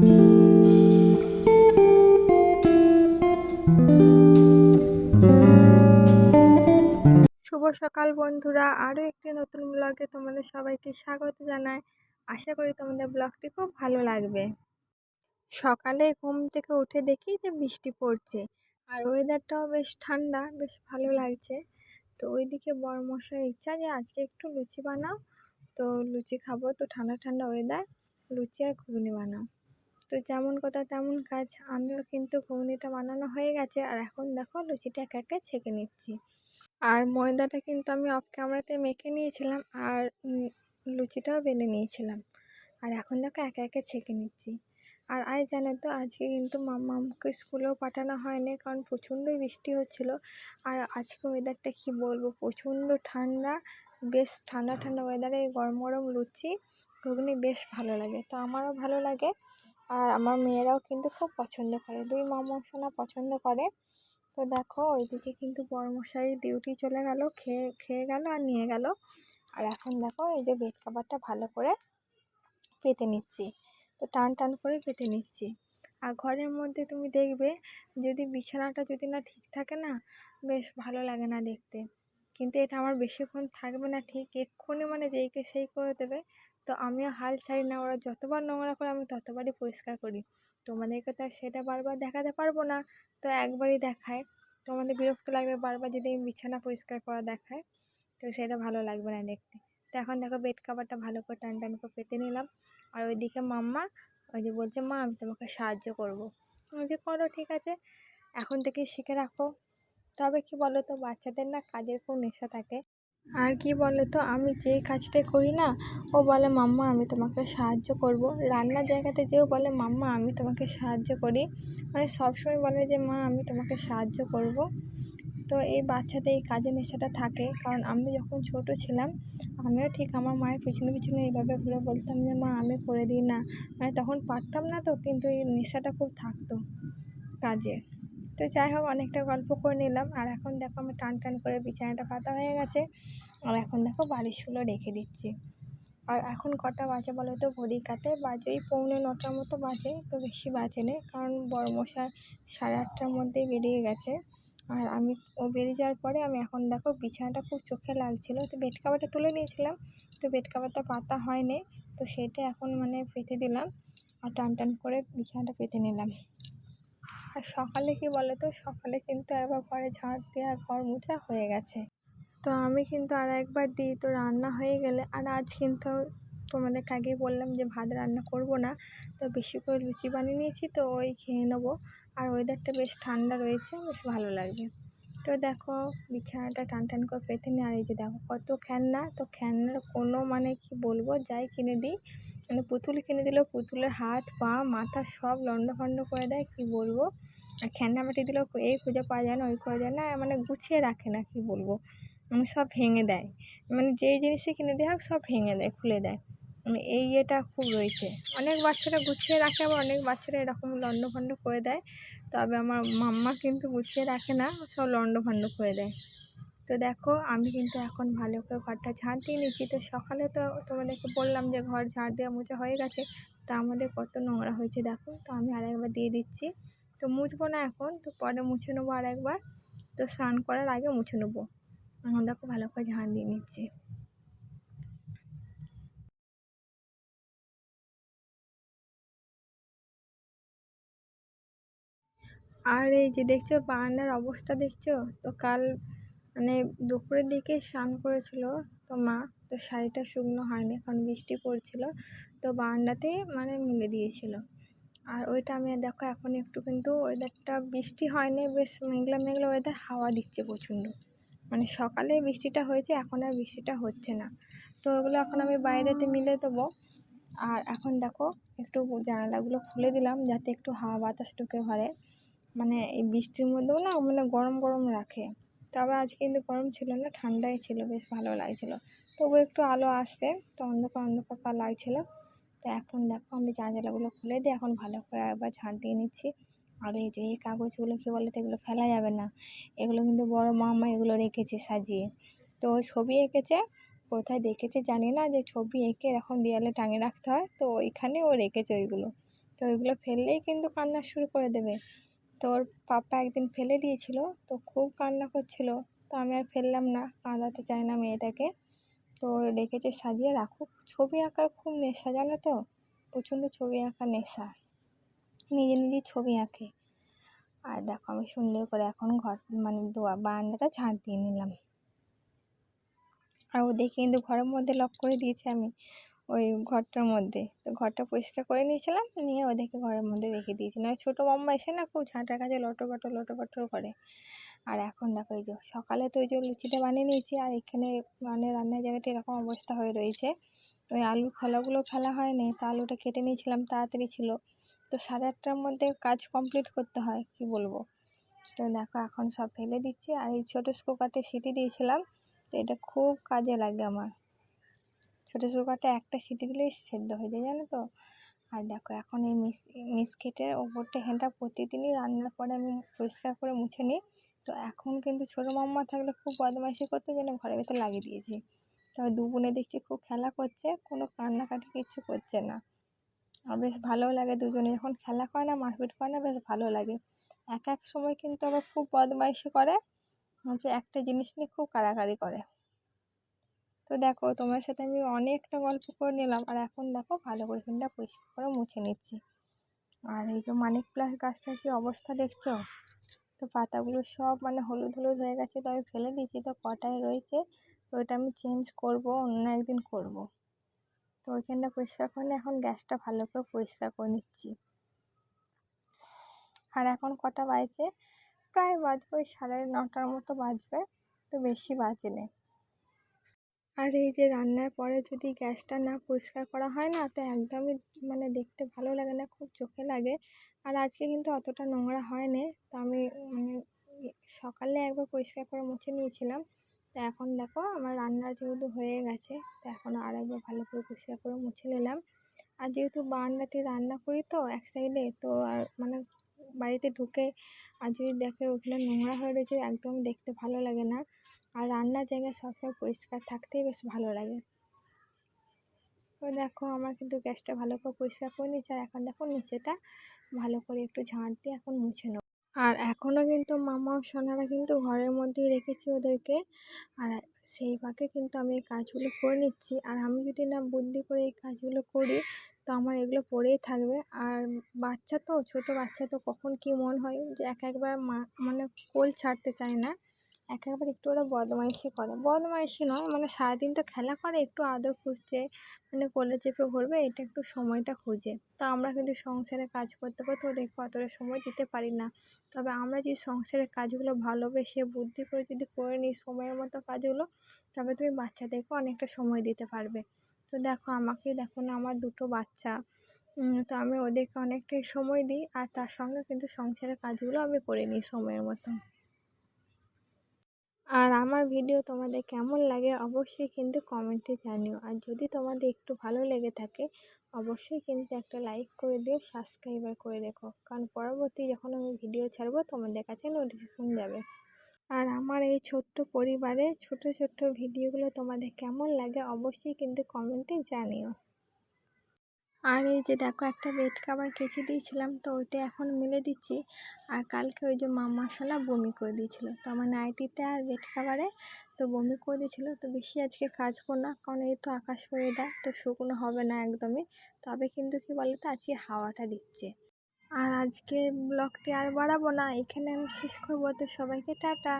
শুভ সকাল বন্ধুরা। আরও একটি নতুন ব্লগে তোমাদের সবাইকে স্বাগত জানায় আশা করি তোমাদের ব্লগটি খুব ভালো লাগবে। সকালে ঘুম থেকে উঠে দেখি যে বৃষ্টি পড়ছে আর ওয়েদারটাও বেশ ঠান্ডা, বেশ ভালো লাগছে। তো ওইদিকে বড়মশাই ইচ্ছা যে আজকে একটু লুচি বানাও। তো লুচি খাব, তো ঠান্ডা ঠান্ডা ওয়েদার লুচি আর ঘুগনি বানাও। তো যেমন কথা তেমন কাজ। আমিও কিন্তু ঘুগনিটা বানানো হয়ে গেছে আর এখন দেখো লুচিটা একা একে ছেঁকে নিচ্ছি। আর ময়দাটা কিন্তু আমি অফ ক্যামেরাতে মেখে নিয়েছিলাম আর লুচিটাও বেলে নিয়েছিলাম। আর এখন দেখো একে একে ছেঁকে নিচ্ছি। আর আজ জানো তো আজকে কিন্তু মাম্মামকে স্কুলেও পাঠানো হয়নি কারণ প্রচণ্ডই বৃষ্টি হচ্ছিল। আর আজকে ওয়েদারটা কী বলব? প্রচণ্ড ঠান্ডা, বেশ ঠান্ডা ঠান্ডা ওয়েদারে গরম গরম লুচি, ঘুগনি বেশ ভালো লাগে। তো আমারও ভালো লাগে। আর আমার মেয়েরাও কিন্তু খুব পছন্দ করে। দুই মামা সোনা পছন্দ করে। তো দেখো, ওইদিকে কিন্তু বড়মশাই ডিউটি চলে গেল, খেয়ে খেয়ে গেল আর নিয়ে গেল। আর এখন দেখো, এই যে বেড কাভারটা ভালো করে পেতে নিচ্ছি। তো টান টান করে পেতে নিচ্ছি। আর ঘরের মধ্যে তুমি দেখবে, যদি বিছানাটা যদি না ঠিক থাকে না, বেশ ভালো লাগে না দেখতে। কিন্তু এটা আমার বেশিক্ষণ থাকবে না, ঠিক এক্ষুনি মানে যেইকে সেই করে দেবে তো আমিও হাল ছাড়ি না, ওরা যতবার নোংরা করে আমি ততবারই পরিষ্কার করি। তোমাদেরকে তো আর সেটা বারবার দেখাতে পারব না, তো একবারই দেখায়। তোমাদের বিরক্ত লাগবে বারবার যদি আমি বিছানা পরিষ্কার করা দেখায়, তো সেটা ভালো লাগবে না দেখতে। তো এখন দেখো বেড কাভারটা ভালো করে টান টান করে পেতে নিলাম। আর ওইদিকে মাম্মা ওই যে বলছে, মা, আমি তোমাকে সাহায্য করব। আমি যে করো, ঠিক আছে। এখন থেকেই শিখে রাখো। তবে কি বলো তো বাচ্চাদের না কাজের খুব নেশা থাকে। আর কি বলো তো, আমি যেই কাজটাই করি না, ও বলে, মাম্মা, আমি তোমাকে সাহায্য করব। রান্নার জায়গাতে যেও বলে, মাম্মা, আমি তোমাকে সাহায্য করি। মানে সবসময় বলে যে, মা, আমি তোমাকে সাহায্য করব। তো এই বাচ্চাদের এই কাজের নেশাটা থাকে। কারণ আমি যখন ছোট ছিলাম, আমিও ঠিক আমার মায়ের পিছনে পিছনে এইভাবে ঘুরে বলতাম যে, মা, আমি করে দিই না। মানে তখন পারতাম না তো, কিন্তু এই নেশাটা খুব থাকতো কাজে। তো যাই হোক, অনেকটা গল্প করে নিলাম। আর এখন দেখো, আমি টান টান করে বিছানাটা পাতা হয়ে গেছে। আর এখন দেখো বালিশগুলো রেখে দিচ্ছি। আর এখন কটা বাজে বলো তো? ঘড়ি কাটে বাজে ওই পৌনে নটার মতো বাজে, তো বেশি বাজে না, কারণ বড় মশাই সাড়ে আটটার মধ্যেই বেরিয়ে গেছে। আর আমি, ও বেরিয়ে যাওয়ার পরে আমি এখন দেখো বিছানাটা খুব চোখে লাগছিল তো বেড কাভারটা তুলে নিয়েছিলাম, তো বেড কাভারটা পাতা হয়নি, তো সেটা এখন মানে পেতে দিলাম, আর টান টান করে বিছানাটা পেতে নিলাম। আর সকালে কি বলো তো? সকালে কিন্তু একবার ঘরে ঝাঁট দেওয়া ঘর মোছা হয়ে গেছে। তো আমি কিন্তু আর একবার দিই। তো রান্না হয়ে গেলে আর আজ কিন্তু তোমাদেরকে আগেই বললাম যে ভাত রান্না করব না। তো বেশি করে লুচি বানিয়ে নিয়েছি, তো ওই খেয়ে নেব। আর ওয়েদারটা বেশ ঠান্ডা রয়েছে, বেশ ভালো লাগবে। তো দেখো, বিছানাটা টান টান করে পেতে নিই আর এই যে দেখো কত খেলনা। তো খেলনার কোনো মানে কি বলব, যাই কিনে দিই। মানে পুতুল কিনে দিলেও পুতুলের হাত, পা, মাথা সব লন্ডভন্ড করে দেয়, কি বলব? আর খেলনাবাটি দিলেও এই খুঁজে পাওয়া যায় না, ওই খুঁজে যায় না মানে গুছিয়ে রাখে না, কি বলব? সব ভেঙে দেয়। মানে যেই জিনিসই কিনে দেওয়া হোক, সব ভেঙে দেয়, খুলে দেয়। মানে এই ইয়েটা খুব রয়েছে। অনেক বাচ্চারা গুছিয়ে রাখে আবার অনেক বাচ্চারা এরকম লন্ডভন্ড করে দেয়। তবে আমার মাম্মা কিন্তু গুছিয়ে রাখে না, সব লন্ডভন্ড করে দেয়। তো দেখো, আমি কিন্তু এখন ভালো করে ঘরটা ঝাঁট দিয়ে নিচ্ছি। তো সকালে তো তোমাদেরকে বললাম যে ঘর ঝাড় দেওয়া মোছা হয়ে গেছে। তা আমাদের কত নোংরা হয়েছে দেখো। তো আমি আরেকবার দিয়ে দিচ্ছি। তো মুছবো না এখন, তো পরে মুছে নেব আরেকবার। তো স্নান করার আগে মুছে নেব। দেখো ভালো করে ঝাঁট দিয়ে নিচ্ছে। আর এই যে দেখছ, বারান্দার অবস্থা দেখছ? তো কাল মানে দুপুরের দিকে স্নান করেছিল তো মা, তো শাড়িটা শুকনো হয়নি কারণ বৃষ্টি পড়ছিল, তো বারান্দাতেই মানে মিলে দিয়েছিল। আর ওইটা আমি দেখো এখন একটু কিন্তু ওয়েদারটা বৃষ্টি হয়নি, বেশ মেঘলা মেঘলা ওয়েদার হাওয়া দিচ্ছে প্রচণ্ড। মানে সকালে বৃষ্টিটা হয়েছে, এখন আর বৃষ্টিটা হচ্ছে না। তো ওগুলো এখন আমি বাইরেতে মিলে দেবো। আর এখন দেখো, একটু জানালাগুলো খুলে দিলাম যাতে একটু হাওয়া বাতাস ঢুকে ঘরে। মানে এই বৃষ্টির মধ্যেও না মানে গরম গরম রাখে। তবে আজ কিন্তু গরম ছিল না, ঠান্ডাই ছিল, বেশ ভালো লাগছিল। তবু একটু আলো আসবে, তো অন্ধকার অন্ধকার লাগছিল। তো এখন দেখো আমি জানালাগুলো খুলে দিয়ে এখন ভালো করে একবার ঝাঁট দিয়ে নিচ্ছি। আর এই যে এই কাগজগুলো কী বলে তো এগুলো ফেলা যাবে না। এগুলো কিন্তু বড় মামা এগুলো রেখেছে সাজিয়ে। তো ছবি এঁকেছে, কোথায় দেখেছে জানি না, যে ছবি এঁকে এরকম দেয়ালে টাঙিয়ে রাখতে হয়, তো ওইখানে ও রেখেছে ওইগুলো। তো তো ওইগুলো ফেললেই কিন্তু কান্না শুরু করে দেবে। তো ওর পাপা একদিন ফেলে দিয়েছিল, তো খুব কান্না করছিল, তো আমি আর ফেললাম না, কাঁদাতে চাই না মেয়েটাকে। তো রেখেছে সাজিয়ে, রাখুক। ছবি আঁকার খুব নেশা জানো তো, প্রচণ্ড ছবি আঁকার নেশা। নিজে নিজেই ছবি আঁকে। আর দেখো আমি সুন্দর করে এখন ঘর মানে দোয়া, বারান্দাটা ঝাঁট দিয়ে নিলাম। আর ও দেখে কিন্তু ঘরের মধ্যে লক করে দিয়েছি আমি, ওই ঘরটার মধ্যে। তো ঘরটা পরিষ্কার করে নিয়েছিলাম, নিয়ে ওদেরকে ঘরের মধ্যে রেখে দিয়েছি। না ছোটো মাম্মা এসে না খুব ঝাঁটার কাছে লটো বটো লটো বটো করে। আর এখন দেখো এই যে, সকালে তো ওই যে লুচিটা বানিয়ে নিয়েছি, আর এখানে মানে রান্নার জায়গাটা এরকম অবস্থা হয়ে রয়েছে। ওই আলুর খোলাগুলো ফেলা হয়নি, তা আলুটা কেটে নিয়েছিলাম, তাড়াতাড়ি ছিল। তো সাড়ে আটটার মধ্যে কাজ কমপ্লিট করতে হয়, কি বলব? তো দেখো এখন সব ফেলে দিচ্ছি, আর এই ছোটো কুকারটা সিটি দিয়েছিলাম, তো এটা খুব কাজে লাগে আমার। ছোটো কুকারটা একটা সিটি দিলেই সেদ্ধ হয়ে যায়, জানো তো? আর দেখো এখন এই মিস, মিসকেটের ওপরটা হ্যান্ডটা প্রতিদিনই রান্নার পরে আমি পরিষ্কার করে মুছে নিই। তো এখন কিন্তু ছোটো মাম্মা থাকলে খুব বদমাইশি করতে জন্য ঘরের ভেতর লাগিয়ে দিয়েছি। তবে দুবোনে দেখছি খুব খেলা করছে, কোনো কান্নাকাটি কিচ্ছু করছে না। আর বেশ ভালোও লাগে দুজনে। যখন খেলা করে না, মারপিট করে না, বেশ ভালো লাগে। এক এক সময় কিন্তু আবার খুব বদমাইশি করে হচ্ছে একটা জিনিস নিয়ে খুব কাড়াকাড়ি করে। তো দেখো, তোমার সাথে আমি অনেকটা গল্প করে নিলাম, আর এখন দেখো ভালো করে ফিনটা পরিষ্কার করে মুছে নিচ্ছি। আর এই যে মানিক প্লাস গাছটার কি অবস্থা দেখছ? তো পাতাগুলো সব মানে হলুদ হলুদ হয়ে গেছে, তো আমি ফেলে দিয়েছি, তো কটায় রয়েছে? তো ওইটা আমি চেঞ্জ করব, অন্য একদিন করব। তো ওইখানটা পরিষ্কার করে এখন গ্যাসটা ভালো করে পরিষ্কার করে নিচ্ছি। আর এখন কটা বাজছে প্রায় বাজবে ওই সাড়ে নটার মতো বাজবে, তো বেশি বাজেনি আর এই যে রান্নার পরে যদি গ্যাসটা না পরিষ্কার করা হয় না, তো একদমই মানে দেখতে ভালো লাগে না, খুব চোখে লাগে। আর আজকে কিন্তু অতটা নোংরা হয়নি, তো আমি মানে সকালে একবার পরিষ্কার করে মুছে নিয়েছিলাম। তো এখন দেখো আমার রান্না যেহেতু হয়ে গেছে, তো এখন আর একবার ভালো করে পরিষ্কার করে মুছে নিলাম। আর যেহেতু বারান্দাতে রান্না করি তো এক সাইডে তো আর মানে বাড়িতে ঢুকে আর যদি দেখে ওখানে নোংরা হয়ে রয়েছে একদম দেখতে ভালো লাগে না। আর রান্নার জায়গা সবসময় পরিষ্কার থাকতেই বেশ ভালো লাগে। তো দেখো আমার কিন্তু গ্যাসটা ভালো করে পরিষ্কার করে নিচ্ছে আর এখন দেখো নিচেটা ভালো করে একটু ঝাঁট দিয়ে এখন মুছে নেব। আর এখনও কিন্তু মামা সোনারা কিন্তু ঘরের মধ্যেই রেখেছি ওদেরকে। আর সেই ফাঁকে কিন্তু আমি এই কাজগুলো করে নিচ্ছি। আর আমি যদি না বুদ্ধি করে এই কাজগুলো করি, তো আমার এগুলো পড়েই থাকবে। আর বাচ্চা তো, ছোট বাচ্চা তো কখন কি মন হয় যে এক একবার মা মানে কোল ছাড়তে চায় না। এক একবার একটু ওরা বদমাইশি করে। বদমাইশি নয় মানে সারাদিন তো খেলা করে, একটু আদর খুঁজছে মানে কোলে চেপে ধরবে, এটা একটু সময়টা খুঁজে। তো আমরা কিন্তু সংসারে কাজ করতে করতে ওদেরকে অতটা সময় দিতে পারি না। তবে আমরা যে সংসারের কাজগুলো ভালোবেসে, বুদ্ধি করে যদি করে নিই সময়ের মতো কাজগুলো, তবে তুমি বাচ্চাদেরকে অনেকটা সময় দিতে পারবে। তো দেখো আমাকে, দেখো না আমার দুটো বাচ্চা। তো আমি ওদেরকে অনেকটাই সময় দিই আর তার সঙ্গে কিন্তু সংসারের কাজগুলো আমি করে নিই সময়ের মতো। আর আমার ভিডিও তোমাদের কেমন লাগে অবশ্যই কিন্তু কমেন্টে জানিও। আর যদি তোমাদের একটু ভালো লেগে থাকে অবশ্যই কিন্তু একটা লাইক করে দিও সাবস্ক্রাইবার করে রেখো। কারণ পরবর্তী যখন আমি ভিডিও ছাড়বো, তোমাদের কাছে নোটিফিকেশন যাবে। আর আমার এই ছোট্ট পরিবারে ছোট ছোট্ট ভিডিওগুলো তোমাদের কেমন লাগে, অবশ্যই কিন্তু কমেন্টে জানিও। আর এই যে দেখো, একটা বেড কাভার কেচে দিয়েছিলাম, তো ওইটা এখন মিলে দিচ্ছি। আর কালকে ওই যে মামা সোনা বমি করে দিয়েছিল। তো আমার নাইটিতে আর বেড কাভারে তো বমি করে তো বেশি আজকে কাজ কাচবো না, কারণ এই তো আকাশ ওয়েদার তো শুকনো হবে না একদমই। তবে কিন্তু কি বলো তো আজকে হাওয়াটা দিচ্ছে। আর আজকে ব্লগটি আর বাড়াবো না, এখানে আমি শেষ করব, তো সবাইকে টাটা।